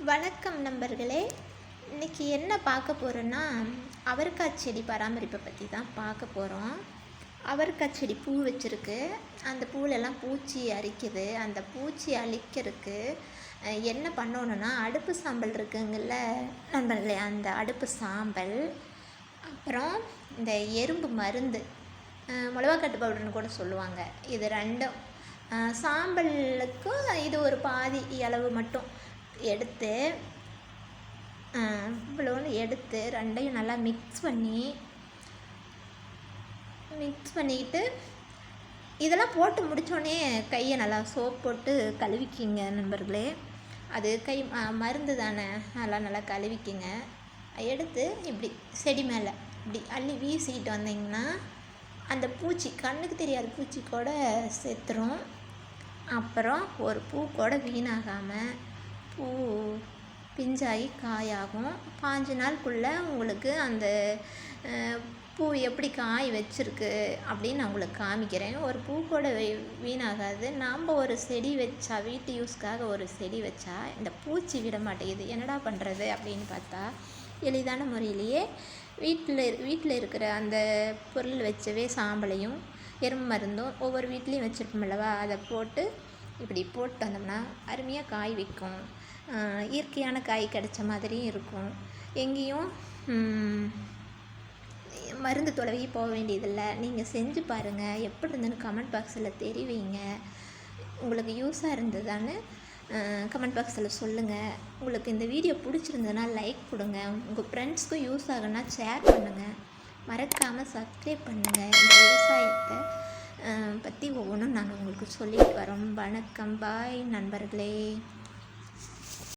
வணக்கம் நண்பர்களே. இன்னைக்கு என்ன பார்க்க போகிறோன்னா அவரைக்காய் செடி பராமரிப்பை பற்றி தான் பார்க்க போகிறோம் அவரைக்காய் செடி பூ வச்சுருக்கு. அந்த பூவிலெல்லாம் பூச்சி அரிக்குது. அந்த பூச்சி அழிக்கிறதுக்கு என்ன பண்ணணுன்னா அடுப்பு சாம்பல் இருக்குங்கள்ல நண்பர்களே அந்த அடுப்பு சாம்பல் அப்புறம் இந்த எறும்பு மருந்து அஹ், மிளகாக்கட்டு பவுடர்னு கூட சொல்லுவாங்க. இது ரெண்டும் சாம்பலுக்கும் இது ஒரு பாதி அளவு மட்டும். எடுத்து இவ்வளோன்னு எடுத்து ரெண்டையும் நல்லா மிக்ஸ் பண்ணி மிக்ஸ் பண்ணிக்கிட்டு இதெல்லாம் போட்டு முடித்தோடனே கையை நல்லா சோப் போட்டு கழுவிக்கிங்க நண்பர்களே. அது கை மருந்து தானே. அதெல்லாம் நல்லா கழுவிக்கிங்க. எடுத்து இப்படி செடி மேலே இப்படி அள்ளி வீசிக்கிட்டு வந்தீங்கன்னா அந்த பூச்சி கண்ணுக்கு தெரியாத பூச்சி கூட செத்துரும். அப்புறம் ஒரு பூ கூட வீணாகாமல் பூ பிஞ்சாகி காயாகும். பாஞ்சு நாளுக்குள்ளே உங்களுக்கு அந்த பூ எப்படி காய் வச்சுருக்கு அப்படின்னு நான் உங்களுக்கு காமிக்கிறேன். ஒரு பூ கூட வீணாகாது. நாம் ஒரு செடி வச்சா வீட்டு யூஸ்க்காக ஒரு செடி வச்சா இந்த பூச்சி விட மாட்டேங்குது. என்னடா பண்ணுறது அப்படின்னு பார்த்தா எளிதான முறையிலேயே வீட்டில் வீட்டில் இருக்கிற அந்த பொருள் வச்சவே சாம்பலையும் எறும்பு மருந்தும் ஒவ்வொரு வீட்லேயும் வச்சுருப்போம்லவா அதை போட்டு இப்படி போட்டு வந்தோம்னா அருமையாக காய் வைக்கும் இயற்கையான காய் கிடைச்ச மாதிரியும் இருக்கும். எங்கேயும் மருந்து தொலைவி போக வேண்டியதில்லை. நீங்கள் செஞ்சு பாருங்கள் எப்படி இருந்ததுன்னு கமெண்ட் பாக்ஸில் தெரிவிங்க. உங்களுக்கு யூஸாக இருந்ததான்னு கமெண்ட் பாக்ஸில் சொல்லுங்கள் உங்களுக்கு இந்த வீடியோ பிடிச்சிருந்ததுன்னா லைக் கொடுங்க. உங்கள் ஃப்ரெண்ட்ஸ்க்கும் யூஸ் ஆகுன்னா ஷேர் பண்ணுங்கள் மறக்காமல் சப்ஸ்கிரைப் பண்ணுங்கள் இந்த விவசாயத்தை பற்றி ஒவ்வொன்றும் நாங்கள் உங்களுக்கு சொல்லிட்டு வரோம். வணக்கம். பாய் நண்பர்களே.